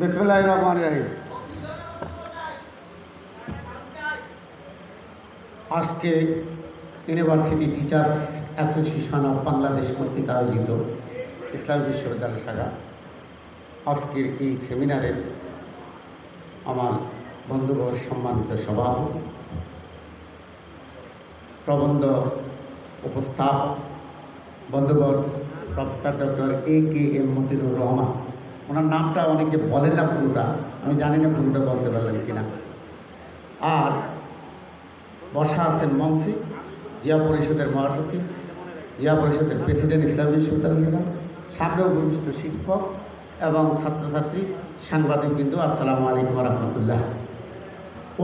বিসমুল্লাহ আজকে university teachers association of Bangladesh কর্তৃক আয়োজিত ইসলামী বিশ্ববিদ্যালয় শাখা। আজকের এই সেমিনারে আমার বন্ধুবর সম্মানিত সভাপতি, প্রবন্ধ উপস্থাপক বন্ধুবর professor doctor A K M Motinur Rahman ওনার নামটা অনেকে বলেন না পুরোটা আমি জানি না পুরোটা বলতে পারলেন কিনা। আর বসা আছেন মঞ্চে জিয়া পরিষদের মহাসচিব, জিয়া পরিষদের প্রেসিডেন্ট ইসলামী বিশ্ববিদ্যালয় শাখা সামনেও ভূমিষ্ঠ শিক্ষক এবং ছাত্রছাত্রী সাংবাদিক বিন্দু আসসালামু আলাইকুম রহমতুল্লাহ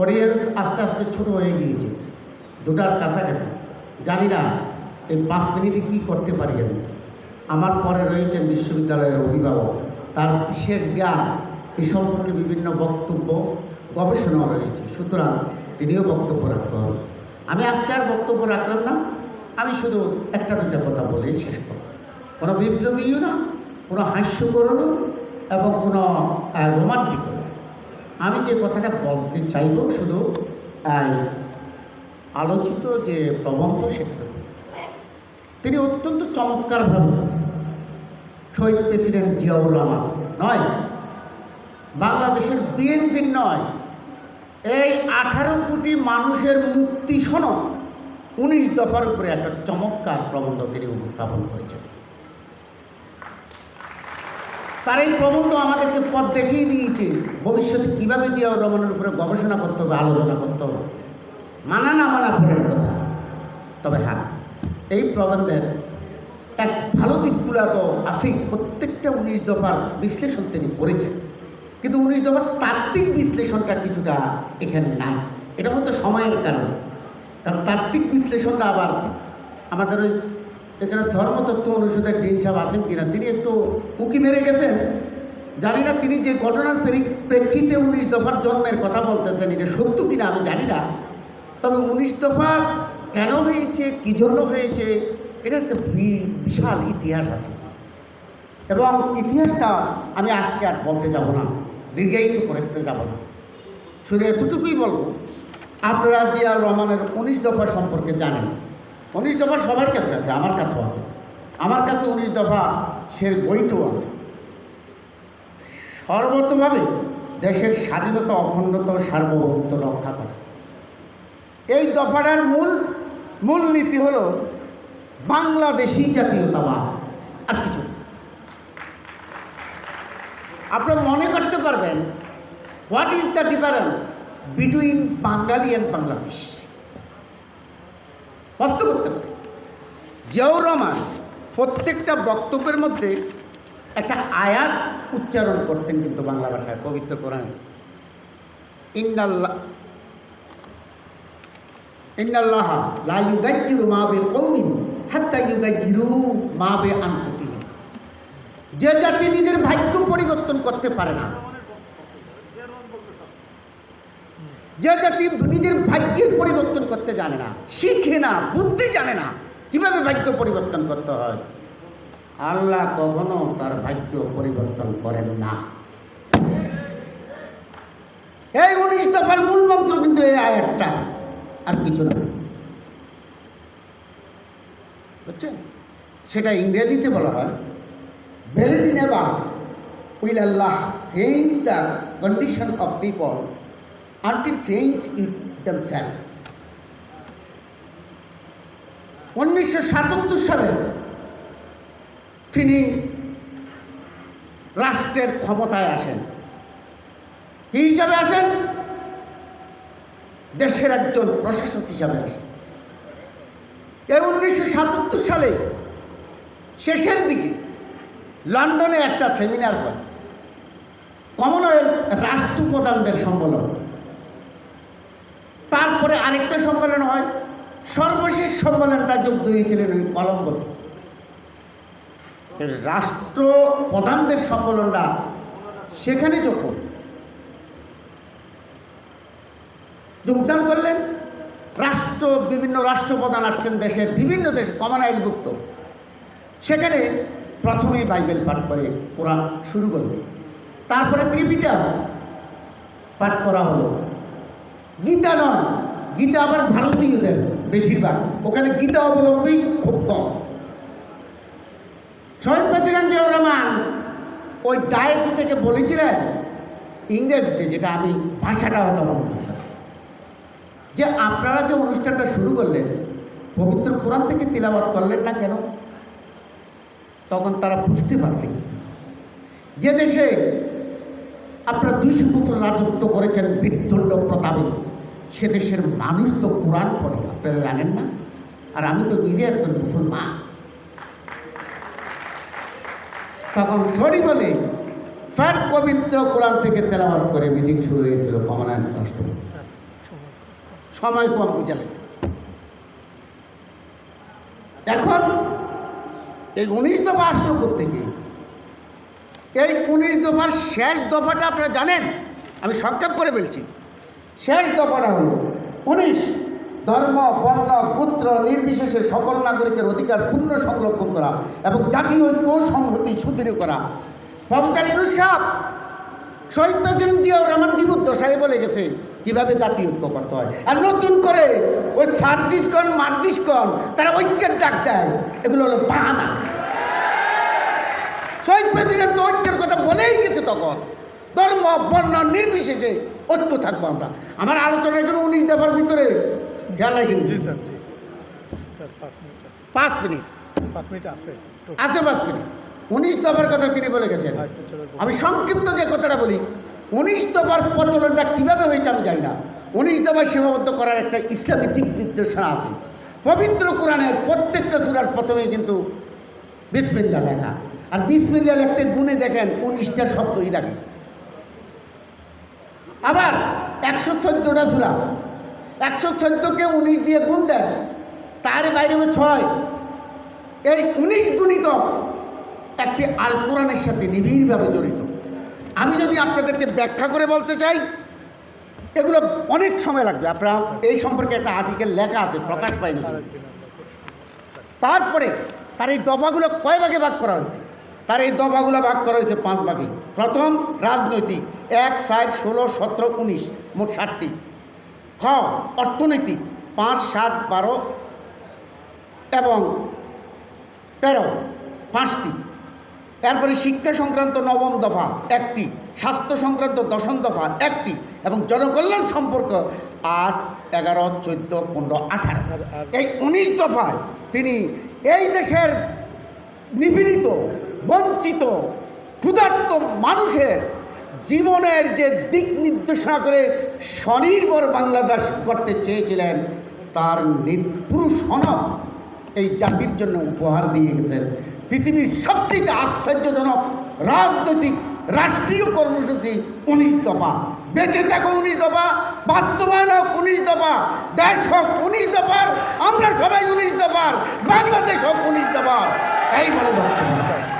অডিয়েন্স আস্তে আস্তে ছোট হয়ে গিয়েছে। দুটার কাছাকাছি। জানি না এই পাঁচ মিনিটে কী করতে পারি আমি। আমার পরে রয়েছেন বিশ্ববিদ্যালয়ের অভিভাবক। তার বিশেষ জ্ঞান এ সম্পর্কে বিভিন্ন বক্তব্য গবেষণাও রয়েছে। সুতরাং তিনিও বক্তব্য রাখতে হবে। আমি আজকে আর বক্তব্য রাখলাম না। আমি শুধু একটা দুটা কথা বলেই শেষ করব কোনো বিপ্লবীও না, কোনো হাস্যকরও না এবং কোনো রোমান্টিকও আমি যে কথাটা বলতে চাইব শুধু আলোচিত যে প্রবন্ধ সেটা তিনি অত্যন্ত চমৎকারভাবে শহীদ প্রেসিডেন্ট জিয়াউর রহমান নয়। বাংলাদেশের বিএনপির নয়। এই আঠারো কোটি মানুষের মুক্তি সনদ উনিশ দফার উপরে একটা চমৎকার প্রবন্ধ তিনি উপস্থাপন করেছেন। তার এই প্রবন্ধ আমাদেরকে পথ দেখিয়ে দিয়েছে, ভবিষ্যতে কীভাবে জিয়াউর রহমানের উপরে গবেষণা করতে হবে, আলোচনা করতে হবে। মানা না মানা পরের কথা। তবে হ্যাঁ এই প্রবন্ধের এক ভালো দিকগুলো তো আছেই। প্রত্যেকটা উনিশ দফার বিশ্লেষণ তিনি করেছেন। কিন্তু উনিশ দফার তাত্ত্বিক বিশ্লেষণটা কিছুটা এখানে নাই। এটা হয়তো সময়ের কারণে। কারণ তাত্ত্বিক বিশ্লেষণটা আবার আমাদের ওই এখানে ধর্মতত্ত্ব অনুষদের ডিন সাহেব আছেন কিনা, তিনি একটু উঁকি মেরে গেছেন। জানি না তিনি যে ঘটনার প্রেক্ষিতে উনিশ দফার জন্মের কথা বলতেছেন, এটা সত্য কিনা আমি জানি না। তবে উনিশ দফা কেন হয়েছে, কী জন্য হয়েছে এটা একটা বিশাল ইতিহাস আছে। এবং ইতিহাসটা আমি আজকে আর বলতে যাব না, দীর্ঘায়িত করতে যাব না। শুধু এতটুকুই বলব, আপনারা জিয়া রহমানের উনিশ দফা সম্পর্কে জানেন। উনিশ দফা সবার কাছে আছে, আমার কাছেও আছে। আমার কাছে উনিশ দফা সে বইটাও আছে। সর্বতভাবে দেশের স্বাধীনতা, অখণ্ডতা সার্বভৌমত্ব রক্ষা করে। এই দফাটার মূল মূল নীতি হল বাংলাদেশি জাতীয়তাবাদ। আর কিছু। আপনারা মনে করতে পারবেন what is the difference between Bengali and Bangladesh? স্পষ্ট করতে পারে জিয়াউর রহমান প্রত্যেকটা বক্তব্যের মধ্যে একটা আয়াত উচ্চারণ করতেন কিন্তু বাংলা ভাষায়, পবিত্র কোরআন। ইন্নাল্লাহ ইন্নাল্লাহ লা ইউগাজ্জিরু মা বিকৌমিন। হাত্তা ইউগাজ্জিরু মা বিআনফুসিহিম যে জাতি নিজের ভাগ্য পরিবর্তন করতে পারে না, যে জাতি নিজের ভাগ্যের পরিবর্তন করতে জানে না, শিখে না, বুদ্ধি জানে না, কীভাবে ভাগ্য পরিবর্তন করতে হয়? আল্লাহ কখনো তার ভাগ্য পরিবর্তন করেন না। এই উনিশ দফার মূল মন্ত্র কিন্তু এই আয়াতটা, আর কিছু না। হচ্ছে? সেটা ইংরেজিতে বলা হয় very never will Allah change the condition of people until change it the self উনিশশো সাতাত্তর সালে তিনি রাষ্ট্রের ক্ষমতায় আসেন। কী হিসাবে আসেন? দেশের একজন প্রশাসক হিসাবে আসেন। এই উনিশশো সাতাত্তর সালে শেষের দিকে লন্ডনে একটা সেমিনার হয়। কমনওয়েলথ রাষ্ট্রপ্রধানদের সম্মেলন। তারপরে আরেকটা সম্মেলন হয়। সর্বশেষ সম্মেলনটা যোগ দিয়েছিলেন ওই কলম্বোতে। রাষ্ট্র প্রধানদের সম্মেলনটা সেখানে যখন যোগদান করলেন। রাষ্ট্র, বিভিন্ন রাষ্ট্রপ্রধান আসছেন দেশের বিভিন্ন দেশ কমনওয়েলথভুক্ত সেখানে প্রথমেই বাইবেল পাঠ করে কোরআন শুরু করলেন তারপরে ত্রিপিটা পাঠ করা হলো। গীতা নয়, গীতা আবার ভারতীয়দের বেশিরভাগ। ওখানে গীতা অবলম্বী খুব কম। শহীদ প্রেসিডেন্ট জিয়াউর রহমান ওই ডায়েস থেকে বলেছিলেন, ইংরেজিতে, যেটা আমি ভাষাটা হয়তো আমার বুঝতে। যে আপনারা যে অনুষ্ঠানটা শুরু করলেন, পবিত্র কোরআন থেকে তিলাবাত করলেন না কেন? তখন তারা বুঝতে পারছে যে দেশে আপনারা দুইশো বছর রাজত্ব করেছেন বিদ্যুণ্ড প্রতাপে, সে দেশের মানুষ তো কোরআন পড়ে। আপনারা জানেন না? আর আমি তো নিজে একজন মুসলমান। তখন সরি বলে ফের পবিত্র কোরআন থেকে তেলাবাদ করে মিটিং শুরু হয়েছিল কমলায়ন রাষ্ট্রপতি সময় কম বুঝে লাগছে এখন এই উনিশ দফা আসলো থেকে এই উনিশ দফার শেষ দফাটা আপনারা জানেন? আমি সংক্ষেপ করে বলছি। শেষ দফাটা হলো উনিশ ধর্ম, বর্ণ, পুত্র নির্বিশেষে সকল নাগরিকের অধিকার পূর্ণ সংরক্ষণ করা এবং জাতীয় ঐক্য সংহতি সুদৃঢ় করা। প্রফেসর ইনুস সাহেব, শহীদ প্রেসিডেন্ট জিয়াউর রহমান জীবদ্দশায় বলে গেছে কীভাবে জাতীয় ঐক্য করতে হয়? আর নতুন করে ওই সার্জিসকন মার্জিসকন তারা ঐক্যের ডাক দেয়। এগুলো হলো বাহানা শহীদ প্রেসিডেন্ট তো ঐক্যের কথা বলেই গেছে তখন। ধর্ম বর্ণ নির্বিশেষে ঐক্য থাকব আমরা। আমার আলোচনার জন্য উনিশ দফার ভিতরে। জানাই কিন্তু। স্যার পাঁচ মিনিট পাঁচ মিনিট। আছে। আছে পাঁচ মিনিট। উনিশ দফার কথা তিনি বলে গেছেন। আচ্ছা আমি সংক্ষিপ্ত যে কথাটা বলি উনিশ দফার প্রচলনটা কীভাবে হয়েছে আমি জানি না। উনিশ দফার সীমাবদ্ধ করার একটা ইসলামী দিক নির্দেশনা আছে। পবিত্র কোরআনের প্রত্যেকটা সুরার প্রথমেই কিন্তু বিসমিল্লা লেখা। আর বিসমিল্লা লিখতে গুণে দেখেন উনিশটা শব্দই রাখে আবার একশো চোদ্দোটা সুরা। একশো চোদ্দোকে উনিশ দিয়ে গুণ দেন, তার বাইরে ছয়। এই উনিশ গুণিত একটি আল কোরআনের সাথে নিবিড়ভাবে জড়িত। আমি যদি আপনাদেরকে ব্যাখ্যা করে বলতে চাই, এগুলো অনেক সময় লাগবে। আপনারা এই সম্পর্কে একটা আর্টিকেল লেখা আছে, প্রকাশ পায়নি তারপরে তার এই দফাগুলো কয় ভাগে ভাগ করা হয়েছে? তার এই দফাগুলো ভাগ করা হয়েছে পাঁচ ভাগে। প্রথম, রাজনৈতিক। এক সাত ষোলো, সতেরো, উনিশ, মোট ষাটটি। খ, অর্থনৈতিক। পাঁচ, সাত, বারো এবং তেরো। পাঁচটি। এরপরে শিক্ষা সংক্রান্ত নবম দফা একটি, স্বাস্থ্য সংক্রান্ত দশম দফা একটি, এবং জনকল্যাণ সম্পর্ক আট, এগারো, চোদ্দ, পনেরো, আঠারো। এই উনিশ দফায় তিনি এই দেশের নিপীড়িত, বঞ্চিত, ক্ষুধার্ত মানুষের জীবনের যে দিক নির্দেশনা করে স্বনির্ভর বাংলাদেশ করতে চেয়েছিলেন, তার নি- পুরো সনদ এই জাতির জন্য উপহার দিয়ে গেছেন। পৃথিবীর সবথেকে আশ্চর্যজনক রাজনৈতিক রাষ্ট্রীয় কর্মসূচি উনিশ দফা। বেঁচে থাকো উনিশ দফা, বাস্তবায়ন হোক উনিশ দফা, দেশ হোক উনিশ দফার আমরা সবাই উনিশ দফার বাংলাদেশ হোক উনিশ দফার এই বলে বক্তব্য।